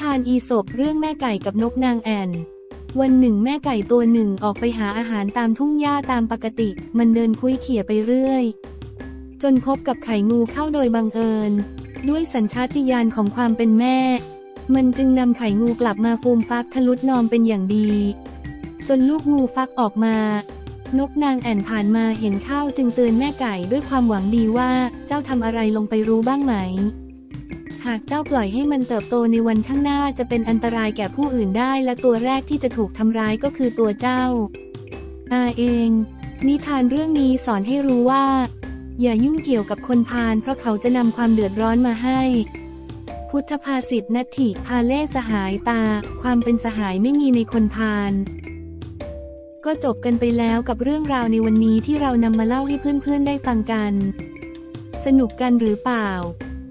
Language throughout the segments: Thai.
ทานอีสบเรื่องแม่ไก่กับนกนางแอ่น วันหนึ่งแม่ไก่ตัวหนึ่งออกไปหาอาหารตามทุ่งหญ้าตามปกติ มันเดินคุยเขี่ยไปเรื่อย จนพบกับไข่งูเข้าโดยบังเอิญ ด้วยสัญชาติญาณของความเป็นแม่ มันจึงนำไข่งูกลับมาฟูมฟักทะลุนอมเป็นอย่างดี จนลูกงูฟักออกมา นกนางแอ่นผ่านมาเห็นเข้าจึงเตือนแม่ไก่ด้วยความหวังดีว่าเจ้าทำอะไรลงไปรู้บ้างไหม หากเจ้าปล่อยให้มันเติบโตในวันข้างหน้าจะเป็นอันตรายแก่ผู้อื่นได้และตัวแรกที่จะถูกทำร้ายก็คือตัวเจ้า อาเอง นิทานเรื่องนี้สอนให้รู้ว่า อย่ายุ่งเกี่ยวกับคนพาลเพราะเขาจะนำความเดือดร้อนมาให้ พุทธภาษิตนัตถิพาเล่สหายตา ความเป็นสหายไม่มีในคนพาลก็จบกันไปแล้วกับเรื่องราวในวันนี้ที่เรานำมาเล่าให้เพื่อนๆได้ฟังกัน สนุกกันหรือเปล่า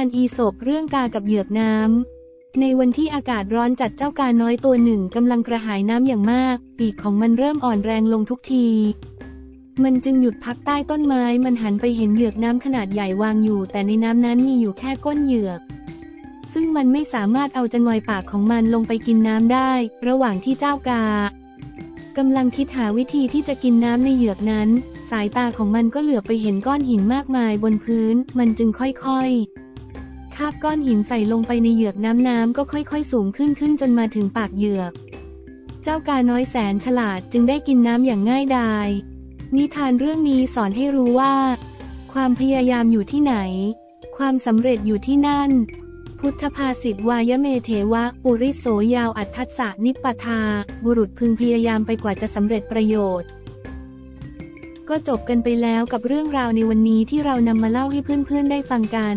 านอีสบเรื่องกากับเหยือกน้ำ ในวันที่อากาศร้อนจัดเจ้ากาน้อยตัวหนึ่งกำลังกระหายน้ำอย่างมาก ปีกของมันเริ่มอ่อนแรงลงทุกที มันจึงหยุดพักใต้ต้นไม้ มันหันไปเห็นเหยือกน้ำขนาดใหญ่วางอยู่ แต่ในน้ำนั้นมีอยู่แค่ก้นเหยือก ซึ่งมันไม่สามารถเอาจะงอยปากของมันลงไปกินน้ำได้ ระหว่างที่เจ้ากากำลังคิดหาวิธีที่จะกินน้ำในเหยือกนั้น สายตาของมันก็เหลือบไปเห็นก้อนหินมากมายบนพื้น มันจึงค่อยๆาบก้อนหินใส่ลงไปในเหยือกน้ำน้ำก็ค่อยๆ สูงขึ้นขึ้นจนมาถึงปากเหยือก เจ้ากาน้อยแสนฉลาดจึงได้กินน้ำอย่างง่ายดาย นิทานเรื่องนี้สอนให้รู้ว่า ความพยายามอยู่ที่ไหน ความสำเร็จอยู่ที่นั่น พุทธภาษิตวายเมเทวะ ปุริโสยาวอัตทัสสะนิปทา บุรุษพึงพยายามไปกว่าจะสำเร็จประโยชน์ก็จบกันไปแล้วกับเรื่องราวในวันนี้ที่เรานำมาเล่าให้เพื่อนๆได้ฟังกัน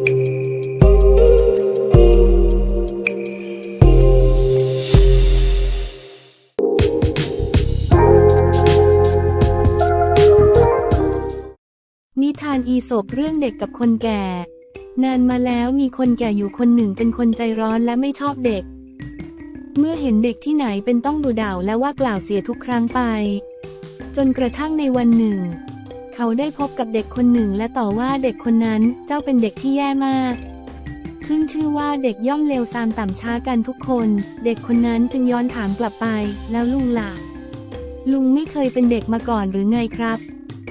นิทานอีสบเรื่องเด็กกับคนแก่ นานมาแล้วมีคนแก่อยู่คนหนึ่งเป็นคนใจร้อนและไม่ชอบเด็ก เมื่อเห็นเด็กที่ไหนเป็นต้องดูด่าและว่ากล่าวเสียทุกครั้งไป จนกระทั่งในวันหนึ่ง เขาได้พบกับเด็กคนหนึ่งและต่อว่าเด็กคนนั้นเจ้าเป็นเด็กที่แย่มากขึ้นชื่อว่าเด็กย่อมเลวทรามต่ำช้ากันทุกคน เด็กคนนั้นจึงย้อนถามกลับไป แล้วลุงล่ะ ลุงไม่เคยเป็นเด็กมาก่อนหรือไงครับ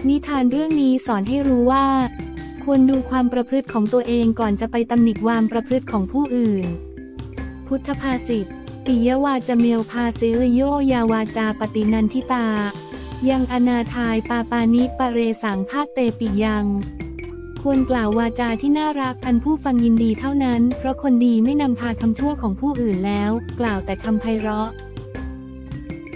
นิทานเรื่องนี้สอนให้รู้ว่า ควรดูความประพฤติของตัวเองก่อนจะไปตำหนิความประพฤติของผู้อื่น พุทธภาษิตปิยวาจเมลพาเซลโยยาวาจาปฏินันทิตา ยังอนาทายปาปานิปะเรสังภาเตปิยัง ควรกล่าววาจาที่น่ารักอันผู้ฟังยินดีเท่านั้น เพราะคนดีไม่นำพาคำชั่วของผู้อื่นแล้ว กล่าวแต่คำไพเราะ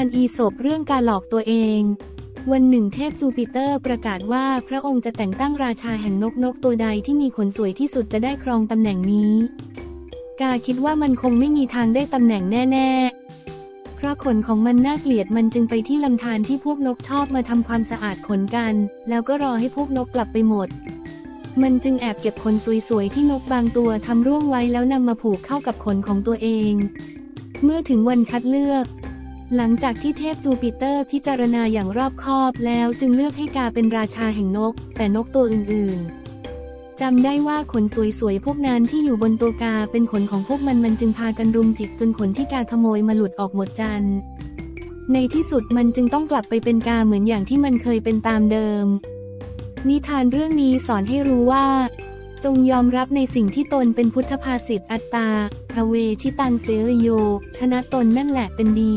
านอีสบเรื่องการหลอกตัวเอง วันหนึ่งเทพจูปิเตอร์ประกาศว่าพระองค์จะแต่งตั้งราชาแห่งนกนกตัวใดที่มีขนสวยที่สุดจะได้ครองตำแหน่งนี้ กาคิดว่ามันคงไม่มีทางได้ตำแหน่งแน่ ๆ เพราะขนของมันน่าเกลียดมันจึงไปที่ลำธารที่พวกนกชอบมาทำความสะอาดขนกัน แล้วก็รอให้พวกนกกลับไปหมดมันจึงแอบเก็บขนสวยๆที่นกบางตัวทำร่วงไว้แล้วนำมาผูกเข้ากับขนของตัวเอง เมื่อถึงวันคัดเลือก หลังจากที่เทพจูปิเตอร์พิจารณาอย่างรอบคอบแล้วจึงเลือกให้กาเป็นราชาแห่งนก แต่นกตัวอื่นๆจำได้ว่าขนสวยๆพวกนั้นที่อยู่บนตัวกาเป็นขนของพวกมันมันจึงพากันรุมจิกจนขนที่กาขโมยมาหลุดออกหมดจัน ในที่สุดมันจึงต้องกลับไปเป็นกาเหมือนอย่างที่มันเคยเป็นตามเดิม นิทานเรื่องนี้สอนให้รู้ว่า จงยอมรับในสิ่งที่ตนเป็นพุทธภาษิตอัตตาทเวชิตังเสยโย ชนะตนนั่นแหละเป็นดี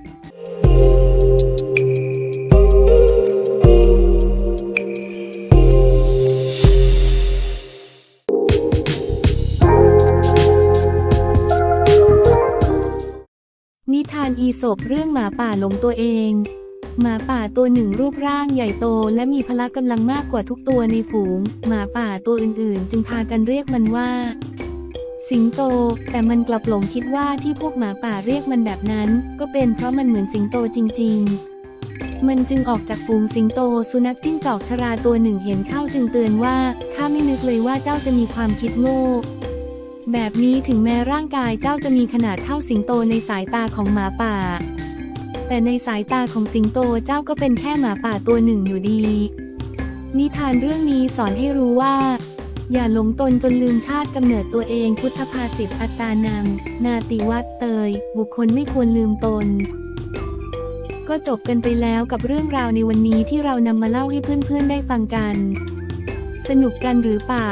านอีสปเรื่องหมาป่าหลงตัวเอง หมาป่าตัวหนึ่งรูปร่างใหญ่โตและมีพละกำลังมากกว่าทุกตัวในฝูง หมาป่าตัวอื่นๆ จึงพากันเรียกมันว่า สิงโต แต่มันกลับหลงคิดว่าที่พวกหมาป่าเรียกมันแบบนั้น ก็เป็นเพราะมันเหมือนสิงโตจริง ๆ มันจึงออกจากฝูงสิงโตสุนัขจิ้งจอกชราตัวหนึ่งเห็นเข้าจึงเตือนว่าข้าไม่นึกเลยว่าเจ้าจะมีความคิดโง่ แบบนี้ถึงแม้ร่างกายเจ้าจะมีขนาดเท่าสิงโตในสายตาของหมาป่า แต่ในสายตาของสิงโตเจ้าก็เป็นแค่หมาป่าตัวหนึ่งอยู่ดี นิทานเรื่องนี้สอนให้รู้ว่า อย่าหลงตนจนลืมชาติกำเนิดตัวเองพุทธภาษิตอัตานัง นาติวัตเตย บุคคลไม่ควรลืมตน ก็จบกันไปแล้วกับเรื่องราวในวันนี้ที่เรานำมาเล่าให้เพื่อนๆได้ฟังกัน สนุกกันหรือเปล่า